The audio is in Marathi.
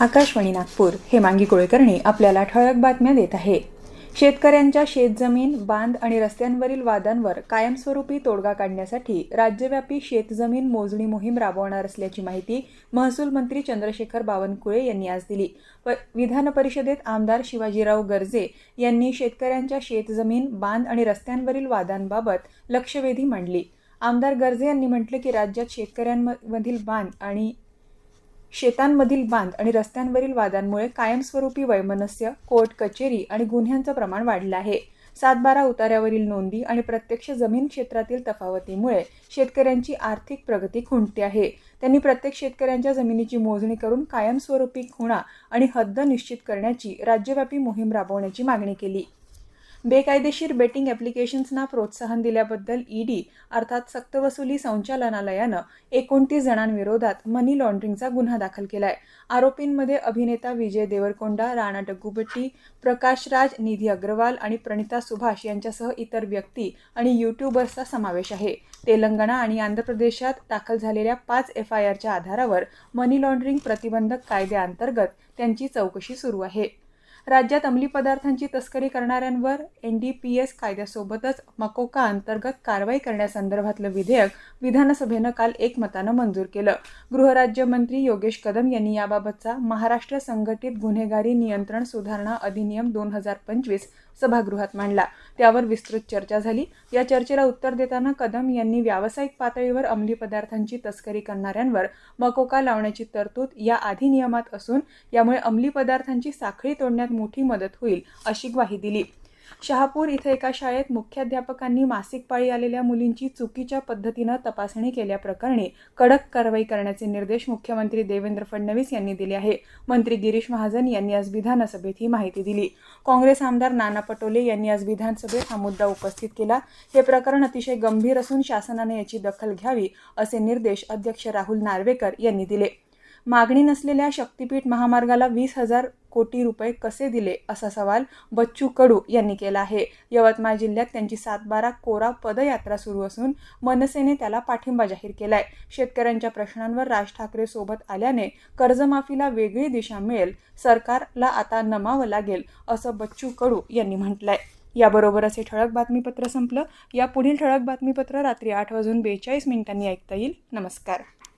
आकाशवाणी नागपूर हेमांगी कुळकर्णी आपल्याला ठळक बातम्या देत आहे. शेतकऱ्यांच्या शेतजमीन बांध आणि रस्त्यांवरील वादांवर कायमस्वरूपी तोडगा काढण्यासाठी राज्यव्यापी शेतजमीन मोजणी मोहीम राबवणार असल्याची माहिती महसूल मंत्री चंद्रशेखर बावनकुळे यांनी आज दिली. प विधान परिषदेत आमदार शिवाजीराव गर्जे यांनी शेतकऱ्यांच्या शेतजमीन बांध आणि रस्त्यांवरील वादांबाबत लक्षवेधी मांडली. आमदार गर्जे यांनी म्हटलं की राज्यात शेतकऱ्यांमधील बांध आणि शेतांमधील बांध आणि रस्त्यांवरील वादांमुळे कायमस्वरूपी वैमनस्य कोर्ट कचेरी आणि गुन्ह्यांचं प्रमाण वाढलं आहे. सातबारा उतार्यावरील नोंदी आणि प्रत्यक्ष जमीन क्षेत्रातील तफावतीमुळे शेतकऱ्यांची आर्थिक प्रगती खुंटते आहे. त्यांनी प्रत्येक शेतकऱ्यांच्या जमिनीची मोजणी करून कायमस्वरूपी खुणा आणि हद्द निश्चित करण्याची राज्यव्यापी मोहीम राबवण्याची मागणी केली. बेकायदेशीर बेटिंग ॲप्लिकेशन्सना प्रोत्साहन दिल्याबद्दल ईडी अर्थात सक्तवसुली संचालनालयानं एकोणतीस जणांविरोधात मनी लॉन्ड्रिंगचा गुन्हा दाखल केला आहे आरोपींमध्ये अभिनेता विजय देवरकोंडा राणा डग्गुबट्टी प्रकाश राज निधी अग्रवाल आणि प्रणिता सुभाष यांच्यासह इतर व्यक्ती आणि यूट्यूबर्सचा समावेश आहे. तेलंगणा आणि आंध्र प्रदेशात दाखल झालेल्या पाच एफ आय आरच्या आधारावर मनी लॉन्ड्रिंग प्रतिबंधक कायद्याअंतर्गत त्यांची चौकशी सुरू आहे. राज्यात अंमली पदार्थांची तस्करी करणाऱ्यांवर एन डी पी एस कायद्यासोबतच मकोका अंतर्गत कारवाई करण्यासंदर्भातलं विधेयक विधानसभेनं काल एकमतानं मंजूर केलं. गृहराज्यमंत्री योगेश कदम यांनी याबाबतचा महाराष्ट्र संघटित गुन्हेगारी नियंत्रण सुधारणा अधिनियम दोन हजार पंचवीस सभागृहात मांडला. त्यावर विस्तृत चर्चा झाली. या चर्चेला उत्तर देताना कदम यांनी व्यावसायिक पातळीवर अंमली पदार्थांची तस्करी करणाऱ्यांवर मकोका लावण्याची तरतूद या अधिनियमात असून यामुळे अंमली पदार्थांची साखळी तोडण्यात मोठी मदत होईल अशी ग्वाही दिली. शहापूर इथं एका शाळेत मुख्याध्यापकांनी मासिक पाळी आलेल्या मुलींची चुकीच्या पद्धतीनं तपासणी केल्याप्रकरणी कडक कारवाई करण्याचे निर्देश मुख्यमंत्री देवेंद्र फडणवीस यांनी दिले आहे. मंत्री गिरीश महाजन यांनी आज विधानसभेत ही माहिती दिली. काँग्रेस आमदार नाना पटोले यांनी आज विधानसभेत हा मुद्दा उपस्थित केला. हे प्रकरण अतिशय गंभीर असून शासनाने याची दखल घ्यावी असे निर्देश अध्यक्ष राहुल नार्वेकर यांनी दिले. मागणी नसलेल्या शक्तीपीठ महामार्गाला वीस हजार कोटी रुपये कसे दिले असा सवाल बच्चू कडू यांनी केला आहे. यवतमाळ जिल्ह्यात त्यांची सातबारा कोरा पदयात्रा सुरू असून मनसेने त्याला पाठिंबा जाहीर केलाय. शेतकऱ्यांच्या प्रश्नांवर राज ठाकरे सोबत आल्याने कर्जमाफीला वेगळी दिशा मिळेल सरकारला आता नमावं लागेल असं बच्चू कडू यांनी म्हटलंय. याबरोबरच हे ठळक बातमीपत्र संपलं. या पुढील ठळक बातमीपत्र रात्री आठ वाजून बेचाळीस मिनिटांनी ऐकता येईल. नमस्कार.